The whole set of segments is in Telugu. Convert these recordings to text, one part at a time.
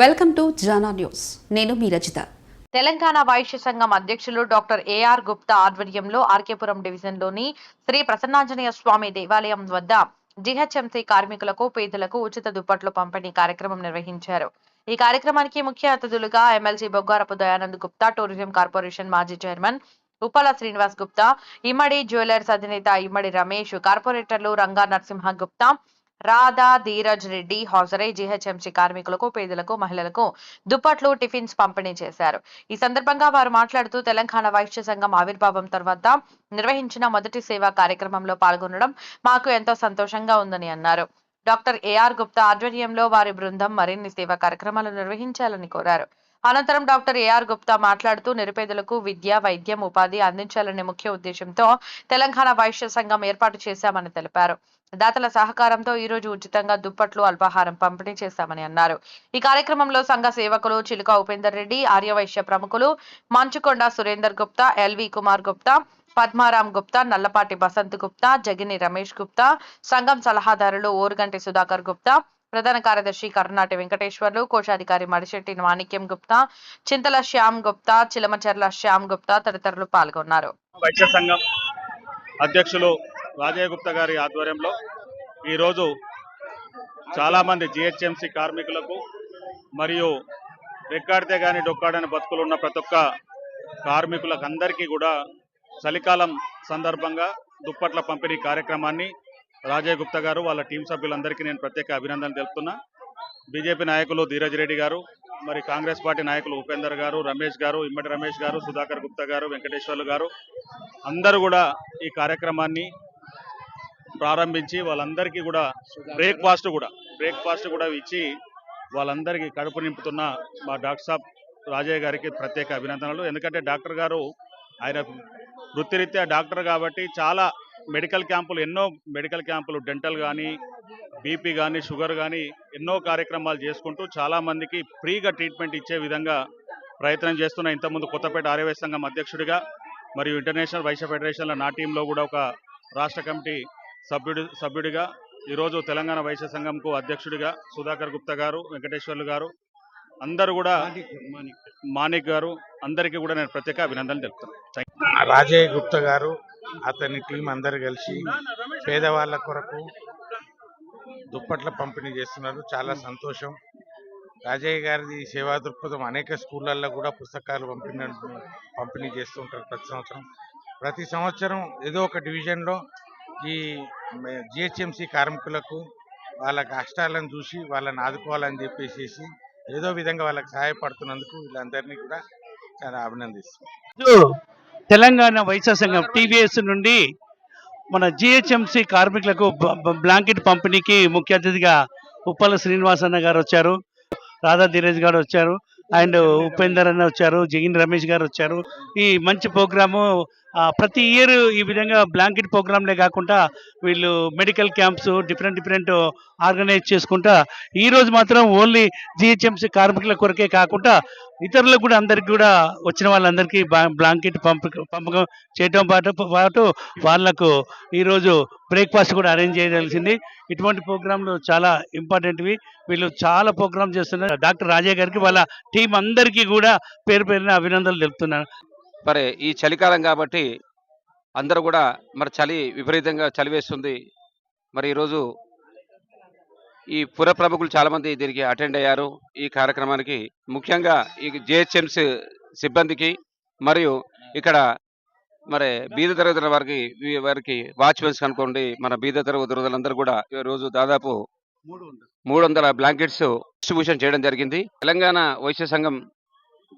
Welcome to Jana news. నేను మీ రచిత. తెలంగాణ వైశ్య సంఘం అధ్యక్షులు డాక్టర్ ఏఆర్ గుప్తా ఆధ్వర్యంలో ఆర్కేపురం డివిజన్లోని శ్రీ ప్రసన్నాంజనేయ స్వామి దేవాలయం వద్ద జిహెచ్ఎంసీ కార్మికులకు పేదలకు ఉచిత దుప్పట్లు పంపిణీ కార్యక్రమం నిర్వహించారు. ఈ కార్యక్రమానికి ముఖ్య అతిథులుగా MLC Boggarapu Dayanand Gupta tourism corporation మాజీ చైర్మన్ ఉప్పల శ్రీనివాస్ గుప్తా ఇమ్మడి జ్యువెలర్స్ అధినేత ఇమ్మడి రమేష్ కార్పొరేటర్లు రంగా నరసింహ గుప్తా రాధా ధీరజ్ రెడ్డి హాజరై జీహెచ్ఎంసీ కార్మికులకు పేదలకు మహిళలకు దుప్పట్లు టిఫిన్స్ పంపిణీ చేశారు. ఈ సందర్భంగా వారు మాట్లాడుతూ తెలంగాణ వైశ్య సంఘం ఆవిర్భావం తర్వాత నిర్వహించిన మొదటి సేవా కార్యక్రమంలో పాల్గొనడం మాకు ఎంతో సంతోషంగా ఉందని అన్నారు. డాక్టర్ ఏఆర్ గుప్తా ఆధ్వర్యంలో వారి బృందం మరిన్ని సేవా కార్యక్రమాలు నిర్వహించాలని కోరారు. అనంతరం డాక్టర్ ఏఆర్ గుప్తా మాట్లాడుతూ నిరుపేదలకు విద్య వైద్యం ఉపాధి అందించాలనే ముఖ్య ఉద్దేశంతో తెలంగాణ వైశ్య సంఘం ఏర్పాటు చేశామని తెలిపారు. దాతల సహకారంతో ఈ రోజు ఉచితంగా దుప్పట్లు అల్పాహారం పంపిణీ చేశామని అన్నారు. ఈ కార్యక్రమంలో సంఘ సేవకులు చిలుక ఉపేందర్ రెడ్డి ఆర్యవైశ్య ప్రముఖులు మంచుకొండ సురేందర్ గుప్తా ఎల్వి కుమార్ గుప్తా పద్మారాం గుప్తా నల్లపాటి బసంత్ గుప్తా జగిని రమేష్ గుప్తా సంఘం సలహాదారులు ఓరుగంటి సుధాకర్ గుప్తా ప్రధాన కార్యదర్శి కర్ణాటి వెంకటేశ్వర్లు కోశాధికారి మడిశెట్టి మాణిక్యం గుప్తా చింతల శ్యామ్ గుప్తా చిలమచర్ల శ్యామ్ గుప్తా తదితరులు పాల్గొన్నారు. సంఘం అధ్యక్షులు రాజయ్య గుప్తా గారి ఆధ్వర్యంలో ఈరోజు చాలామంది జిహెచ్ఎంసి కార్మికులకు మరియు రెక్కాడితే కానీ డొక్కాడని బతుకులు ఉన్న ప్రతి ఒక్క కార్మికులకు అందరికీ కూడా చలికాలం సందర్భంగా దుప్పట్ల పంపిణీ కార్యక్రమాన్ని రాజయ్య గుప్తా గారు వాళ్ళ టీం సభ్యులందరికీ నేను ప్రత్యేక అభినందనలు తెలుపుతున్నా. బీజేపీ నాయకులు ధీరజ్ రెడ్డి గారు మరి కాంగ్రెస్ పార్టీ నాయకులు ఉపేందర్ గారు రమేష్ గారు ఇమ్మడి రమేష్ గారు సుధాకర్ గుప్తా గారు వెంకటేశ్వర్లు గారు అందరూ కూడా ఈ కార్యక్రమాన్ని ప్రారంభించి వాళ్ళందరికీ కూడా బ్రేక్ఫాస్ట్ కూడా బ్రేక్ఫాస్ట్ కూడా ఇచ్చి వాళ్ళందరికీ కడుపు నింపుతున్న మా డాక్టర్ సాబ్ రాజయ్య గారికి ప్రత్యేక అభినందనలు. ఎందుకంటే డాక్టర్ గారు ఆయన వృత్తిరీత్యా డాక్టర్ కాబట్టి చాలా మెడికల్ క్యాంపులు ఎన్నో మెడికల్ క్యాంపులు డెంటల్ కానీ బీపీ కానీ షుగర్ కానీ ఎన్నో కార్యక్రమాలు చేసుకుంటూ చాలామందికి ఫ్రీగా ట్రీట్మెంట్ ఇచ్చే విధంగా ప్రయత్నం చేస్తున్న ఇంతకుముందు కొత్తపేట ఆర్యవైశ్య సంఘం అధ్యక్షుడిగా మరియు ఇంటర్నేషనల్ వైశ్య ఫెడరేషన్ల నా టీంలో కూడా ఒక రాష్ట్ర కమిటీ సభ్యుడి సభ్యుడిగా ఈరోజు తెలంగాణ వైశ్య సంఘంకు అధ్యక్షుడిగా సుధాకర్ గుప్తా గారు వెంకటేశ్వర్లు గారు అందరూ కూడా మాణిక్ గారు అందరికీ కూడా నేను ప్రత్యేక అభినందనలు తెలుపుతాను రాజయ్య గుప్తా గారు అతని టీం అందరు కలిసి పేదవాళ్ళ కొరకు దుప్పట్ల పంపిణీ చేస్తున్నారు. చాలా సంతోషం. రాజయ్య గారిది సేవా దృక్పథం అనేక స్కూళ్ళల్లో కూడా పుస్తకాలు పంపిణీ పంపిణీ చేస్తుంటారు ప్రతి సంవత్సరం. ప్రతి సంవత్సరం ఏదో ఒక డివిజన్లో ఈ జిహెచ్ఎంసీ కార్మికులకు వాళ్ళ కష్టాలను చూసి వాళ్ళని ఆదుకోవాలని చెప్పేసి ఏదో విధంగా వాళ్ళకి సహాయపడుతున్నందుకు వీళ్ళందరినీ కూడా చాలా అభినందిస్తున్నాం. తెలంగాణ వైశ్య సంఘం టీవీఎస్ నుండి మన జిహెచ్ఎంసీ కార్మికులకు బ్లాంకెట్ పంపిణీకి ముఖ్య అతిథిగా ఉప్పల శ్రీనివాస్ అన్న గారు వచ్చారు. రాధా ధీరజ్ గారు వచ్చారు. అండ్ ఉపేందర్ అన్న వచ్చారు. జగిన్ రమేష్ గారు వచ్చారు. ఈ మంచి ప్రోగ్రాము ప్రతి ఇయర్ ఈ విధంగా బ్లాంకెట్ ప్రోగ్రాంలే కాకుండా వీళ్ళు medical camps different different organise చేసుకుంటా ఈరోజు మాత్రం ఓన్లీ జిహెచ్ఎంసీ కార్మికుల కొరకే కాకుండా ఇతరులకు కూడా అందరికీ కూడా వచ్చిన వాళ్ళందరికీ బ్లాంకెట్ పంప పంపకం చేయటం పాటు పాటు వాళ్ళకు ఈరోజు బ్రేక్ఫాస్ట్ కూడా అరేంజ్ చేయదలిసింది. ఇటువంటి ప్రోగ్రాంలు చాలా ఇంపార్టెంట్వి వీళ్ళు చాలా ప్రోగ్రామ్ చేస్తున్నారు. డాక్టర్ రాజయ్య గారికి వాళ్ళ టీం అందరికీ కూడా పేరు పేరున అభినందనలు తెలుపుతున్నాను. మరి ఈ చలికాలం కాబట్టి అందరూ కూడా మరి చలి విపరీతంగా చలి వేస్తుంది. మరి ఈరోజు ఈ పుర ప్రముఖులు చాలా మంది దీనికి అటెండ్ అయ్యారు. ఈ కార్యక్రమానికి ముఖ్యంగా ఈ జిహెచ్ఎంసి సిబ్బందికి మరియు ఇక్కడ మరి బీద తరగతుల వారికి వారికి వాచ్మెన్స్ అనుకోండి మన బీద తరగతులందరూ కూడా ఈ రోజు దాదాపు మూడు వందల. బ్లాంకెట్స్ డిస్ట్రిబ్యూషన్ చేయడం జరిగింది. తెలంగాణ వైశ్య సంఘం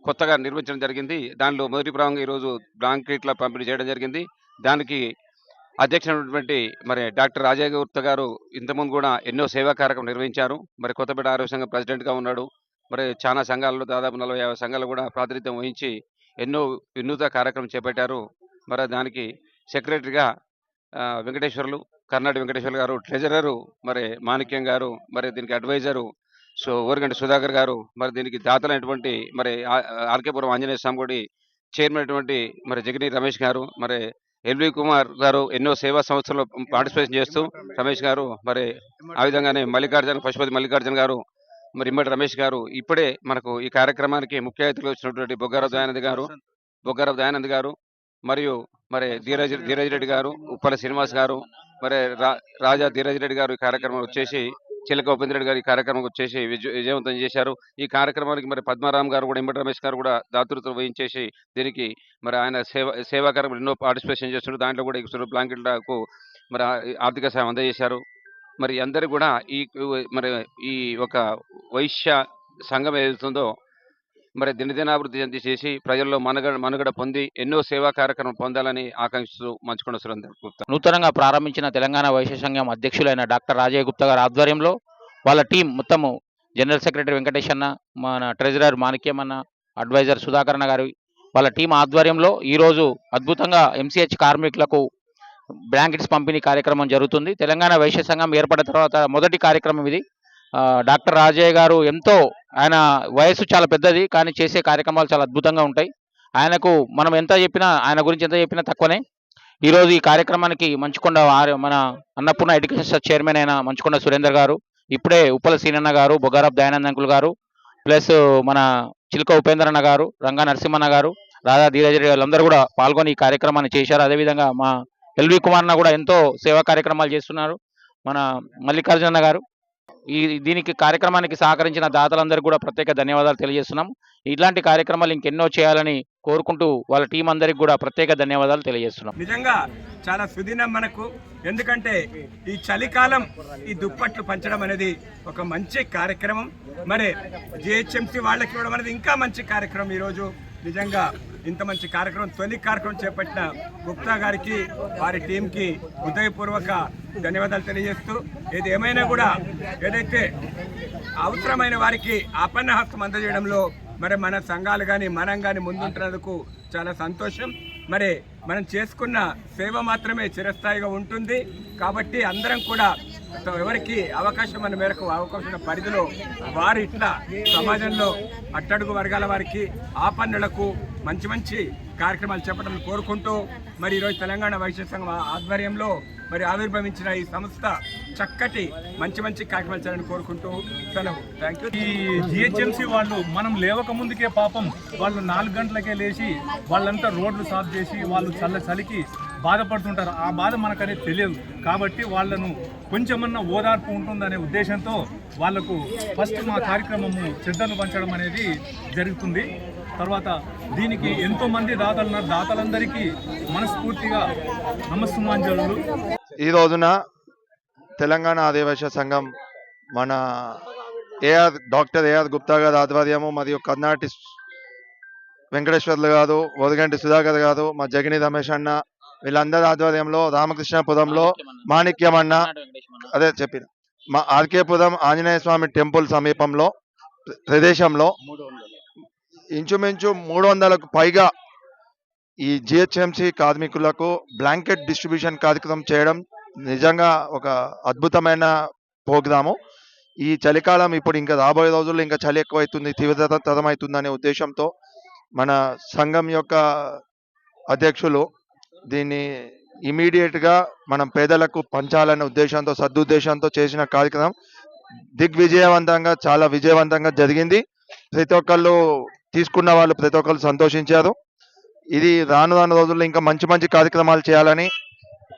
కొత్తగా నిర్మించడం జరిగింది. దానిలో మొదటి భాగంగా ఈరోజు బ్లాంకెట్ల పంపిణీ చేయడం జరిగింది. దానికి అధ్యక్షుడైనటువంటి మరి డాక్టర్ రాజయ్య గారు ఇంతకుముందు కూడా ఎన్నో సేవా కార్యక్రమం నిర్వహించారు. మరి కొత్తపేట ఆరోగ్య సంఘం ప్రెసిడెంట్గా ఉన్నాడు. మరి చాలా సంఘాలలో దాదాపు నలభై యాభై సంఘాలు కూడా ప్రాతినిధ్యం వహించి ఎన్నో వినూత కార్యక్రమం చేపట్టారు. మరి దానికి సెక్రటరీగా వెంకటేశ్వర్లు కర్ణాటి వెంకటేశ్వర్లు గారు ట్రెజరరు మరి మాణిక్యం గారు మరి దీనికి అడ్వైజరు సో ఓరిగంటి సుధాకర్ గారు మరి దీనికి దాతలైనటువంటి మరి ఆ- ఆర్కేపురం ఆంజనేయ స్వామి గుడి చైర్మన్ అయినటువంటి మరి జగని రమేష్ గారు మరి ఎల్వి కుమార్ గారు ఎన్నో సేవా సంస్థల్లో పార్టిసిపేషన్ చేస్తూ రమేష్ గారు మరి ఆ విధంగానే మల్లికార్జున పశుపతి మల్లికార్జున గారు మరి ఇమ్మడి రమేష్ గారు ఇప్పుడే మనకు ఈ కార్యక్రమానికి ముఖ్య అతిథులు వచ్చినటువంటి బొగ్గారావు దయానంద్ గారు బొగ్గారావు దయానంద్ గారు మరియు మరి ధీరజ్ ధీరజ్ రెడ్డి గారు ఉప్పల శ్రీనివాస్ గారు మరి రా- రాజా ధీరజ్ రెడ్డి గారు ఈ కార్యక్రమం వచ్చేసి చిలక ఉపేంద్ర గారి గారు ఈ కార్యక్రమం వచ్చేసి విజయ- విజయవంతం చేశారు. ఈ కార్యక్రమానికి మరి పద్మారాం గారు కూడా ఎంబటి రమేష్ గారు కూడా దాతృత్వం వహించేసి దీనికి మరి ఆయన సేవ సేవా కార్యక్రమం ఎన్నో పార్టిసిపేషన్ చేస్తున్నారు. దాంట్లో కూడా ఇక్కడ బ్లాంకెట్లకు మరి ఆర్థిక సాయం అందజేశారు. మరి అందరూ కూడా ఈ మరి ఈ ఒక వైశ్య సంఘం ఏదైతుందో మరి దినదినాభివృద్ధి చెంది చేసి ప్రజల్లో మనుగడ మనుగడ పొంది ఎన్నో సేవా కార్యక్రమం పొందాలని ఆకాంక్షిస్తూ మంచుకొండ సురేందర్ గుప్తా. నూతనంగా ప్రారంభించిన తెలంగాణ వైశ్య సంఘం అధ్యక్షులైన డాక్టర్ రాజయ్య గుప్తా గారి ఆధ్వర్యంలో వాళ్ళ టీం మొత్తము జనరల్ సెక్రటరీ వెంకటేష్ అన్న మన ట్రెజరర్ మాణిక్యం అన్న అడ్వైజర్ సుధాకరణ గారి వాళ్ళ టీం ఆధ్వర్యంలో ఈరోజు అద్భుతంగా ఎంసీహెచ్ కార్మికులకు బ్లాంకెట్స్ పంపిణీ కార్యక్రమం జరుగుతుంది. తెలంగాణ వైశ్య సంఘం ఏర్పడిన తర్వాత మొదటి కార్యక్రమం ఇది. డాక్టర్ రాజయ్య గారు ఎంతో ఆయన వయసు చాలా పెద్దది కానీ చేసే కార్యక్రమాలు చాలా అద్భుతంగా ఉంటాయి. ఆయనకు మనం ఎంత చెప్పినా ఆయన గురించి ఎంత చెప్పినా తక్కువనే. ఈరోజు ఈ కార్యక్రమానికి మంచుకొండ మన అన్నపూర్ణ ఎడ్యుకేషన్ చైర్మన్ అయిన మంచుకొండ సురేందర్ గారు ఇప్పుడే ఉప్పల సీనన్న గారు బొగారప్ దయానంద్ అంకుల్ గారు ప్లస్ మన చిలుక ఉపేంద్రన్న గారు రంగా నరసింహన్న గారు రాధా ధీరజ్ వాళ్ళందరూ కూడా పాల్గొని ఈ కార్యక్రమాన్ని చేశారు. అదేవిధంగా మా ఎల్వి కుమార్ అన్న కూడా ఎంతో సేవా కార్యక్రమాలు చేస్తున్నారు. మన మల్లికార్జున గారు ఈ దీనికి కార్యక్రమానికి సహకరించిన దాతలందరికీ కూడా ప్రత్యేక ధన్యవాదాలు తెలియజేస్తున్నాం. ఇలాంటి కార్యక్రమాలు ఇంకెన్నో చేయాలని కోరుకుంటూ వాళ్ళ టీం అందరికి కూడా ప్రత్యేక ధన్యవాదాలు తెలియజేస్తున్నాం. నిజంగా చాలా సుదినం మనకు. ఎందుకంటే ఈ చలికాలం ఈ దుప్పట్లు పంచడం అనేది ఒక మంచి కార్యక్రమం. మరి జిహెచ్ఎంసీ వాళ్ళకి ఇవ్వడం అనేది ఇంకా మంచి కార్యక్రమం ఈరోజు. నిజంగా ఇంత మంచి కార్యక్రమం తొలి కార్యక్రమం చేపట్టిన గుప్తా గారికి వారి టీంకి హృదయపూర్వక ధన్యవాదాలు తెలియజేస్తూ ఏది ఏమైనా కూడా ఏదైతే అవసరమైన వారికి ఆపన్న హస్తం అందజేయడంలో మరి మన సంఘాలు కానీ మనం కానీ ముందుంటున్నందుకు చాలా సంతోషం. మరి మనం చేసుకున్న సేవ మాత్రమే చిరస్థాయిగా ఉంటుంది. కాబట్టి అందరం కూడా ఎవరికి అవకాశం మన మేరకు అవకాశం పరిధిలో వారి ఇట్లా సమాజంలో అట్టడుగు వర్గాల వారికి ఆపన్నులకు మంచి మంచి కార్యక్రమాలు చేపట్టాలని కోరుకుంటూ మరి ఈరోజు తెలంగాణ వైద్య సంఘం ఆధ్వర్యంలో మరి ఆవిర్భవించిన ఈ సంస్థ చక్కటి మంచి మంచి కార్యక్రమాలు చేయాలని కోరుకుంటూ సెలవు. థ్యాంక్ యూ ఈ జిహెచ్ఎంసీ వాళ్ళు మనం లేవక ముందుకే పాపం వాళ్ళు నాలుగు గంటలకే లేచి వాళ్ళంతా రోడ్లు సాఫ్ చేసి వాళ్ళు చల్ల చలికి బాధపడుతుంటారు. ఆ బాధ మనకనేది తెలియదు. కాబట్టి వాళ్ళను కొంచెమన్నా ఓదార్పు ఉంటుందనే ఉద్దేశంతో వాళ్ళకు ఫస్ట్ మా కార్యక్రమము చెద్దర్లు పంచడం అనేది జరుగుతుంది. తర్వాత దీనికి ఎంతో మంది దాతలు ఉన్నారు. దాతలందరికీ మనస్ఫూర్తిగా నమస్సుమాంజలు. ఈ రోజున తెలంగాణ ఆదివాస సంఘం మన ఏఆర్ డాక్టర్ ఏఆర్ గుప్తా గారి ఆధ్వర్యము మరియు కర్ణాటి వెంకటేశ్వర్లు గారు వదిగంటి సుధాకర్ గారు మా జగని రమేష్ అన్న వీళ్ళందరి ఆధ్వర్యంలో రామకృష్ణపురంలో మాణిక్యం అన్న అదే చెప్పిన మా ఆర్కేపురం ఆంజనేయ స్వామి టెంపుల్ సమీపంలో ప్రదేశంలో ఇంచుమించు మూడు వందలకు పైగా ఈ జిహెచ్ఎంసి కార్మికులకు బ్లాంకెట్ డిస్ట్రిబ్యూషన్ కార్యక్రమం చేయడం నిజంగా ఒక అద్భుతమైన ప్రోగ్రాము. ఈ చలికాలం ఇప్పుడు ఇంకా రాబోయే రోజుల్లో ఇంకా చలి ఎక్కువైతుంది తీవ్రతరమవుతుందనే ఉద్దేశంతో మన సంఘం యొక్క అధ్యక్షులు దీన్ని ఇమీడియట్గా మనం పేదలకు పంచాలనే ఉద్దేశంతో సద్దుద్దేశంతో చేసిన కార్యక్రమం దిగ్విజయవంతంగా చాలా విజయవంతంగా జరిగింది. ప్రతి ఒక్కళ్ళు తీసుకున్న వాళ్ళు ప్రతి ఒక్కళ్ళు సంతోషించారు. ఇది రాను రాను రోజుల్లో ఇంకా మంచి మంచి కార్యక్రమాలు చేయాలని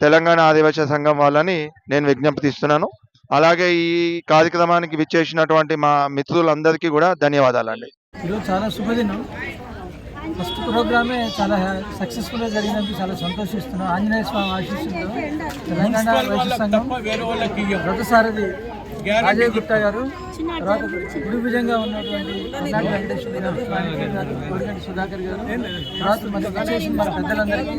తెలంగాణ ఆదివాసీ సంఘం వాళ్ళని నేను విజ్ఞప్తి ఇస్తున్నాను అలాగే ఈ కార్యక్రమానికి విచ్చేసినటువంటి మా మిత్రులందరికీ కూడా ధన్యవాదాలండి. ఈరోజు చాలా శుభదినం. ఫస్ట్ ప్రోగ్రామే చాలా సక్సెస్ఫుల్గా జరిగినందుకు చాలా సంతోషిస్తున్నాం ఆంజనేయ స్వామి ఆశీస్సులతో తెలంగాణ సంఘం రథసారథి అజయ్ గుప్తా గారు తర్వాత భుజంగా ఉన్నటువంటి కోడిగంటి సుధాకర్ గారు తర్వాత మనకి మన పెద్దలందరికీ.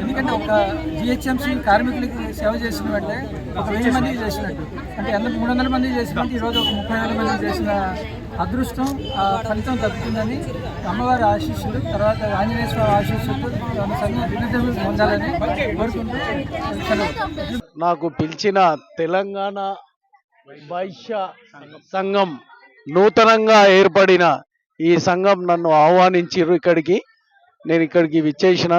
ఎందుకంటే ఒక జిహెచ్ఎంసీ కార్మికులకి సేవ చేసిన అంటే ఒక వెయ్యి మందికి చేసినట్టు అంటే ఎంత మూడు వందల మంది చేసినట్టు ఈరోజు ఒక ముప్పై వేల మంది చేసిన అదృష్టం ఆ ఫలితం దక్కుతుందని అమ్మవారి ఆశీస్సులు తర్వాత ఆంజనేయ స్వామి ఆశీస్సులతో మన సంఘం దినదిన పొందాలని కోరుకుంటూ నాకు పిలిచిన తెలంగాణ వైశ్య సంఘం నూతనంగా ఏర్పడిన ఈ సంఘం నన్ను ఆహ్వానించారు ఇక్కడికి. నేను ఇక్కడికి విచ్చేసిన.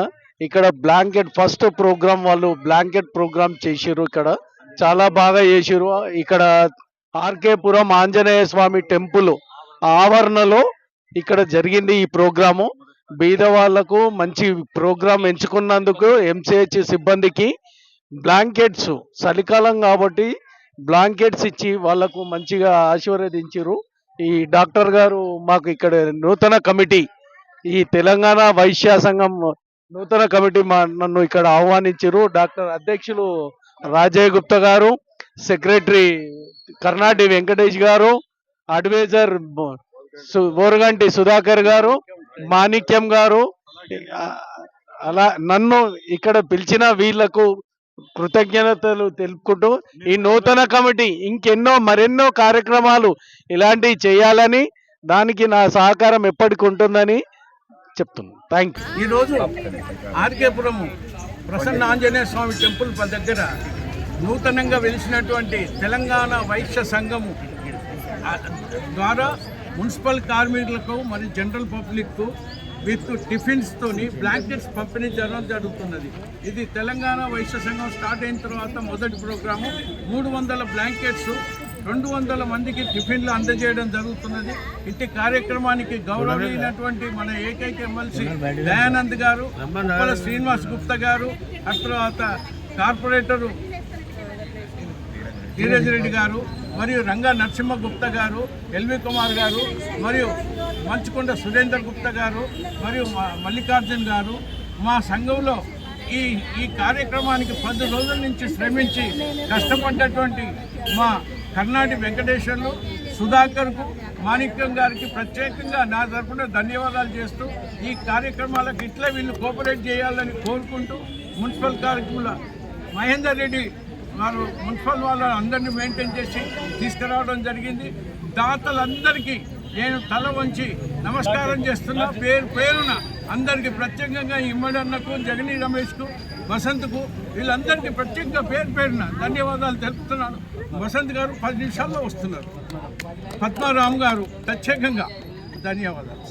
ఇక్కడ బ్లాంకెట్ ఫస్ట్ ప్రోగ్రాం వాళ్ళు బ్లాంకెట్ ప్రోగ్రాం చేసారు ఇక్కడ. చాలా బాగా చేసారు ఇక్కడ ఆర్కేపురం ఆంజనేయ స్వామి టెంపుల్ ఆవరణలో ఇక్కడ జరిగింది ఈ ప్రోగ్రాము. బీద వాళ్ళకు మంచి ప్రోగ్రాం ఎంచుకున్నందుకు ఎంసీహెచ్ సిబ్బందికి బ్లాంకెట్స్ చలికాలం కాబట్టి బ్లాంకెట్స్ ఇచ్చి వాళ్ళకు మంచిగా ఆశీర్వదించారు ఈ డాక్టర్ గారు మాకు ఇక్కడ నూతన కమిటీ ఈ తెలంగాణ వైశ్య సంఘం నూతన కమిటీ మా నన్ను ఇక్కడ ఆహ్వానించారు డాక్టర్ అధ్యక్షులు రాజయ్య గుప్తా గారు సెక్రటరీ కర్ణాటి వెంకటేష్ గారు అడ్వైజర్ బోరగంటి సుధాకర్ గారు మాణిక్యం గారు అలా నన్ను ఇక్కడ పిలిచిన వీళ్ళకు కృతజ్ఞతలు తెలుపుకుంటూ ఈ నూతన కమిటీ ఇంకెన్నో మరెన్నో కార్యక్రమాలు ఇలాంటివి చేయాలని దానికి నా సహకారం ఎప్పటికి ఉంటుందని చెప్తున్నాను. థ్యాంక్ యూ ఈరోజు ఆర్కేపురము ప్రసన్న ఆంజనేయ స్వామి టెంపుల్ దగ్గర నూతనంగా వెలిసినటువంటి తెలంగాణ వైశ్య సంఘము ద్వారా మున్సిపల్ కార్మికులకు మరియు జనరల్ పబ్లిక్కు విత్ టిఫిన్స్తోని బ్లాంకెట్స్ పంపిణీ జరగడం జరుగుతున్నది. ఇది తెలంగాణ వైశ్య సంఘం స్టార్ట్ అయిన తర్వాత మొదటి ప్రోగ్రాము. మూడు వందల బ్లాంకెట్స్ రెండు వందల మందికి టిఫిన్లు అందజేయడం జరుగుతున్నది. ఇట్టి కార్యక్రమానికి గౌరవమైనటువంటి మన ఏకైక ఎమ్మెల్సీ దయానంద్ గారు ఉప్పల శ్రీనివాస్ గుప్తా గారు ఆ తర్వాత కార్పొరేటరు ధీరజ్ రెడ్డి గారు మరియు రంగా నరసింహ గుప్తా గారు ఎల్వి కుమార్ గారు మరియు మంచుకొండ సురేందర్ గుప్తా గారు మరియు మా మల్లికార్జున్ గారు మా సంఘంలో ఈ ఈ కార్యక్రమానికి పది రోజుల నుంచి శ్రమించి కష్టపడ్డటువంటి మా కర్ణాటి వెంకటేశ్వర్లు సుధాకర్కు మాణిక్యం గారికి ప్రత్యేకంగా నా తరపున ధన్యవాదాలు చేస్తూ ఈ కార్యక్రమాలకు ఇట్లా వీళ్ళు కోఆపరేట్ చేయాలని కోరుకుంటూ మున్సిపల్ కార్యక్రమాల మహేందర్ రెడ్డి వారు మున్సిపల్ వాళ్ళు అందరినీ మెయింటైన్ చేసి తీసుకురావడం జరిగింది. దాతలందరికీ నేను తల వంచి నమస్కారం చేస్తున్నా. పేరు పేరున అందరికీ ప్రత్యేకంగా ఇమ్మడన్నకు జగనీ రమేష్కు వసంత్కు వీళ్ళందరికీ ప్రత్యేకంగా పేరు పేరున ధన్యవాదాలు తెలుపుతున్నాను. వసంత్ గారు పది నిమిషాల్లో వస్తున్నారు. పద్మారాం గారు ప్రత్యేకంగా ధన్యవాదాలు.